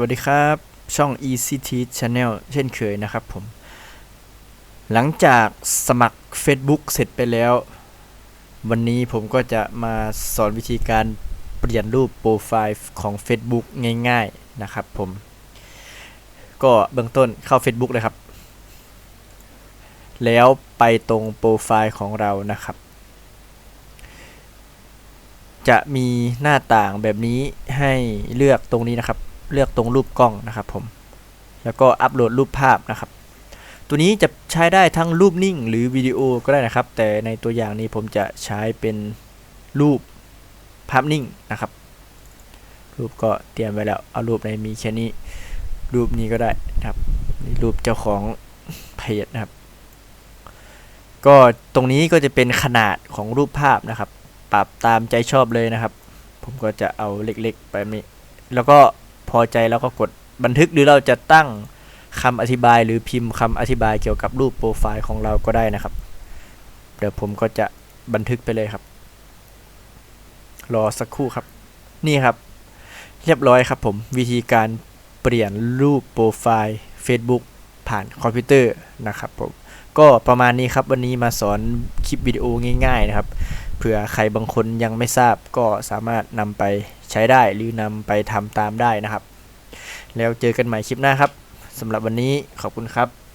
วัสดีครับช่อง ECT Channel เช่นเคยนะครับผม หลังจากสมัคร Facebook เสร็จไปแล้ว วันนี้ผมก็จะมาสอนวิธีการเปลี่ยนรูปโปรไฟล์ของ Facebook ง่ายๆนะครับผม ก็เบื้องต้นเข้า Facebook เลยครับ แล้วไปตรงโปรไฟล์ของเรานะครับ จะมีหน้าต่างแบบนี้ให้เลือกตรงนี้นะครับ เลือกตรงรูปกล้องนะครับผม แล้วก็อัปโหลดรูปภาพนะครับ ตัวนี้จะใช้ได้ทั้งรูปนิ่งหรือวิดีโอก็ได้นะครับ แต่ในตัวอย่างนี้ผมจะใช้เป็นรูปภาพนิ่งนะครับ รูปก็เตรียมไว้แล้ว เอารูปในมีแค่นี้ รูปนี้ก็ได้นะครับนี่รูปเจ้าของเพจนะครับ ก็ตรงนี้ก็จะเป็นขนาดของรูปภาพนะครับ ปรับตามใจชอบเลยนะครับ ผมก็จะเอาเล็กๆ ไปแบบนี้ แล้วก็ พอใจแล้วก็กดบันทึกหรือเราจะตั้งคำอธิบายหรือพิมพ์คำอธิบายเกี่ยวกับรูปโปรไฟล์ของเราก็ได้นะครับ เดี๋ยวผมก็จะบันทึกไปเลยครับ รอสักครู่ครับ นี่ครับ เรียบร้อยครับผมวิธีการเปลี่ยนรูปโปรไฟล์ Facebook ผ่านคอมพิวเตอร์นะครับผมก็ประมาณนี้ครับวันนี้มาสอนคลิปวิดีโอง่ายๆนะครับ เผื่อใครบางคนยังไม่ทราบก็สามารถนำไปใช้ได้หรือนำไปทำตามได้นะครับ แล้วเจอกันใหม่คลิปหน้าครับสำหรับวันนี้ขอบคุณครับ